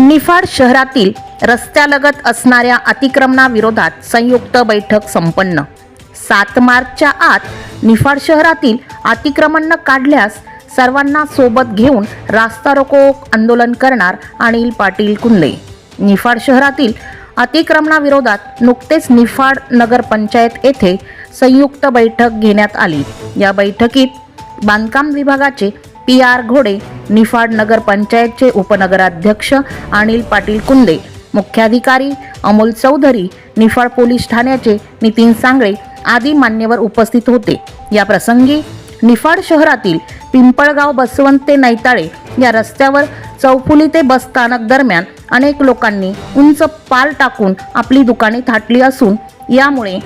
निफाड शहरातील रस्त्यालगत असणाऱ्या अतिक्रमणाविरोधात संयुक्त बैठक संपन्न. सात मार्चच्या आत निफाड शहरातील अतिक्रमण काढल्यास सर्वांना सोबत घेऊन रास्ता रोको आंदोलन करणार अनिल पाटील कुंदे. निफाड शहरातील अतिक्रमणाविरोधात नुकतेच निफाड नगरपंचायत येथे संयुक्त बैठक घेण्यात आली. या बैठकीत बांधकाम विभागाचे पी आर घोडे निफाड नगरपंचायतचे उपनगराध्यक्ष अनिल पाटील कुंदे मुख्याधिकारी अमोल चौधरी निफाड पोलीस ठाण्याचे नितीन सांगळे आदी मान्यवर उपस्थित होते. या प्रसंगी निफाड शहरातील पिंपळगाव बसवंत ते नैताळे या रस्त्यावर चौफुली ते बस स्थानक दरम्यान अनेक लोकांनी उंच पाल टाकून आपली दुकाने थाटली असून यामुळे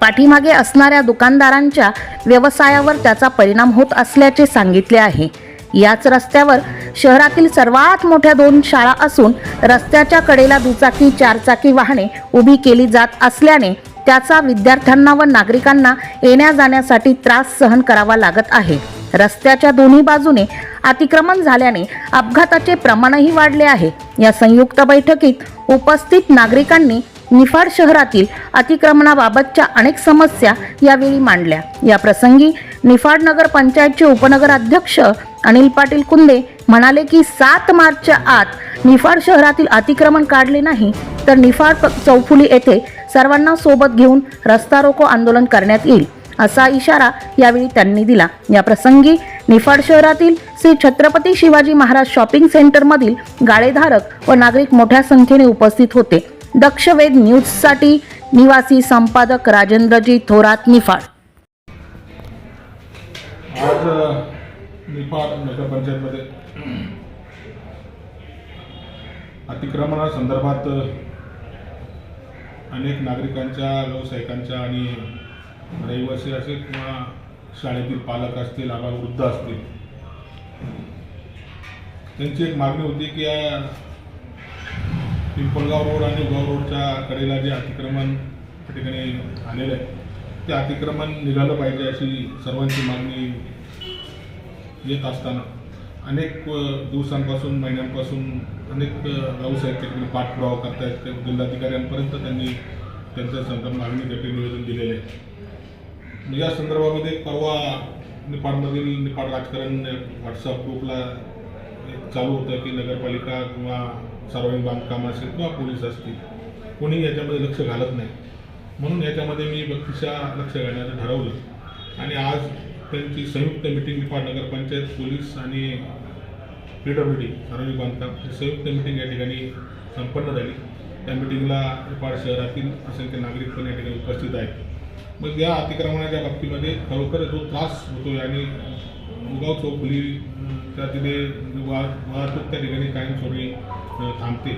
पाठीमागे असणाऱ्या दुकानदारांच्या व्यवसायावर त्याचा परिणाम होत असल्याचे सांगितले आहे. याच रस्त्यावर शहरातील सर्वात मोठ्या दोन शाळा असून रस्त्याच्या कडेला दुचाकी चारचाकी वाहने उभी केली जात असल्याने त्याचा विद्यार्थ्यांना व नागरिकांना येण्या जाण्यासाठी त्रास सहन करावा लागत आहे. रस्त्याच्या दोन्ही बाजूने अतिक्रमण झाल्याने अपघाताचे प्रमाणही वाढले आहे. या संयुक्त बैठकीत उपस्थित नागरिकांनी निफाड शहरातील अतिक्रमणाबाबतच्या अनेक समस्या यावेळी मांडल्या. या प्रसंगी निफाड नगर पंचायतचे उपनगर अध्यक्ष अनिल पाटील कुंदे म्हणाले की सात मार्चच्या आत निफाड शहरातील अतिक्रमण काढले नाही तर निफाड चौफुली येथे सर्वांना सोबत घेऊन रस्ता रोको आंदोलन करण्यात येईल असा इशारा यावेळी त्यांनी दिला. या प्रसंगी निफाड शहरातील श्री छत्रपती शिवाजी महाराज शॉपिंग सेंटरमधील गाळेधारक व नागरिक मोठ्या संख्येने उपस्थित होते. दक्षवेद न्यूजसाठी निवासी संपादक राजेंद्रजी थोरात निफाड. आज निफाड नगरपंचायतमध्ये अतिक्रमणासंदर्भात अनेक नागरिकांच्या व्यावसायिकांच्या आणि रहिवासी असेल किंवा शाळेतील पालक असतील आबा वृद्ध असतील त्यांची एक मागणी होती की या पिंपळगाव रोड आणि उगाव रोडच्या कडेला जे अतिक्रमण त्या ठिकाणी आलेलं आहे ते अतिक्रमण निघालं पाहिजे अशी सर्वांची मागणी येत असताना अनेक दिवसांपासून महिन्यांपासून अनेक व्यावसायिक त्या पाठपुरावा करतायत. ते जिल्हाधिकाऱ्यांपर्यंत त्यांनी त्यांच्या संदर्भ मागणी त्या निवेदन दिलेले आहे. या संदर्भामध्ये परवा निपाडमधील निपाड राजकारण व्हॉट्सअप ग्रुपला एक चालू होतं की नगरपालिका किंवा सार्वजनिक बांधकाम असेल किंवा पोलीस असतील कोणी याच्यामध्ये लक्ष घालत नाही. म्हणून याच्यामध्ये मी बक्षिशा लक्ष घालण्याचं ठरवलं. आणि आज त्यांची संयुक्त मिटिंग निफाड नगरपंचायत पोलीस आणि पी डब्ल्यू डी सार्वजनिक बांधकाम ही संयुक्त मिटिंग या ठिकाणी संपन्न झाली. त्या मिटिंगला निपाड शहरातील असंख्य नागरिक पण या ठिकाणी उपस्थित आहेत. मग या अतिक्रमणाच्या बाबतीमध्ये खरोखर जो त्रास होतोय आणि मुगाव चौफुली त्या तिथे म्हणजे वाह वाहतूक त्या ठिकाणी कायमस्वरूपी थांबते.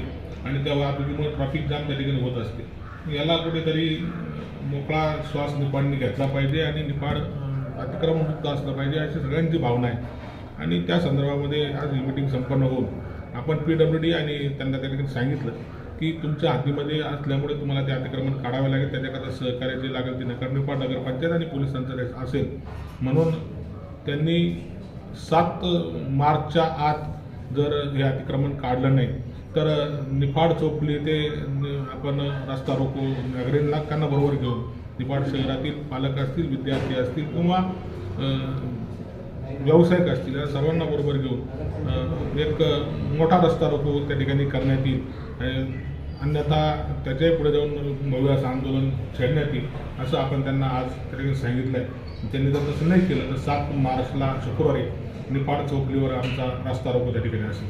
आणि त्या वाहतुकीमुळे ट्रॅफिक जाम त्या ठिकाणी होत असते. याला कुठेतरी मोकळा श्वास निपाडने घेतला पाहिजे आणि निपाड अतिक्रमणमुक्त असलं पाहिजे अशी सगळ्यांची भावना आहे. आणि त्या संदर्भामध्ये आज ही मिटिंग संपन्न होऊन आपण पी डब्ल्यू डी आणि त्यांना त्या ठिकाणी सांगितलं की तुमच्या हातीमध्ये असल्यामुळे तुम्हाला ते अतिक्रमण काढावे लागेल. त्याच्याकरता सहकार्य जे लागेल ते नगर निपाड नगरपंचायत आणि पोलिसांचं असेल. म्हणून त्यांनी सात मार्चच्या आत जर हे अतिक्रमण काढलं नाही तर निफाड चौफुली ते आपण रस्ता रोको नागरिकांना बरोबर घेऊन निफाड शहरातील पालक असतील विद्यार्थी असतील किंवा व्यावसायिक असतील या सर्वांना बरोबर घेऊन एक मोठा रस्ता रोको त्या ठिकाणी करण्यात येईल. अन्यथा त्याच्याही पुढे जाऊन भव्य असं आंदोलन छेडण्यात येईल असं आपण त्यांना आज त्या ठिकाणी सांगितलं आहे त्यांनी जर तसं नाही केलं तर सात मार्चला शुक्रवारी निपाड चौकलीवर आमचा रस्ता रोको त्या ठिकाणी असेल.